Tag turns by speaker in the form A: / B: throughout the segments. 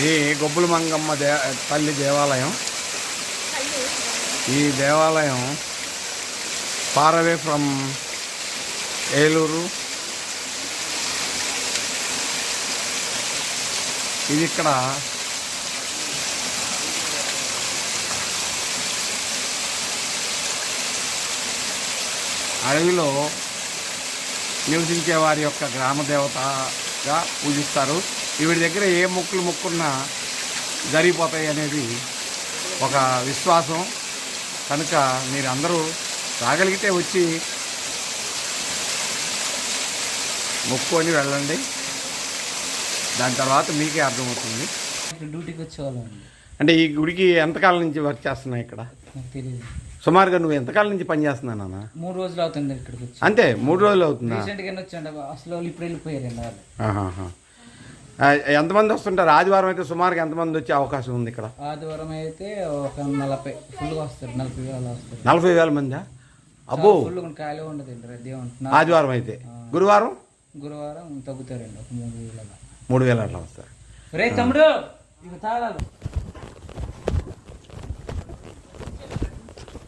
A: ఈ గొబ్బుల మంగమ్మ దే తల్లి దేవాలయం. ఈ దేవాలయం ఫార్ అవే ఫ్రమ్ ఏలూరు. ఇది ఇక్కడ అడవిలో నివసించే వారి యొక్క గ్రామ గా పూజిస్తారు. ఈవిడ దగ్గర ఏ మొక్కులు మొక్కున్నా జరిగిపోతాయి అనేది ఒక విశ్వాసం. కనుక మీరు అందరూ రాగలిగితే వచ్చి మొక్కుకొని వెళ్ళండి. దాని తర్వాత మీకే అర్థమవుతుంది.
B: డ్యూటీకి వచ్చేవాళ్ళం
A: అంటే ఈ గుడికి ఎంతకాలం నుంచి వర్క్ చేస్తున్నావు ఇక్కడ?
B: తెలియదు
A: సుమారుగా నువ్వు ఎంతకాలం నుంచి పని చేస్తున్నావు నాన్న?
B: మూడు రోజులు అవుతుంది ఇక్కడికి వచ్చి.
A: అంతే మూడు రోజులు అవుతుందా?
B: రీసెంట్గా వచ్చాండి అసలు వాళ్ళు ఇప్పుడు వెళ్ళిపోయారు అండి వాళ్ళు
A: ఆహాహా. ఆ, ఎంతమంది వస్తుంటారు? ఆదివారం అయితే సుమారుగా ఎంతమంది వచ్చే అవకాశం ఉంది ఇక్కడ?
B: ఆదివారం అయితే ఒక నలభై ఫుల్గా వస్తారు నలభై వేలు వస్తారు.
A: నలభై వేల మందా? అబ్బో!
B: ఫుల్ ఖాళీ ఉండదండి రద్దీ ఉంటుంది
A: ఆదివారం అయితే. గురువారం?
B: గురువారం తగ్గుతారండి ఒక మూడు వేలు
A: మూడు వేల అట్లా వస్తారు.
B: రే తమ్ముడు తాళాలు.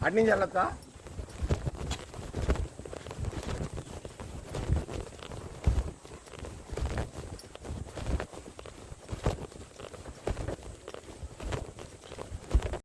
A: అటు నుంచి వెళ్ళొచ్చా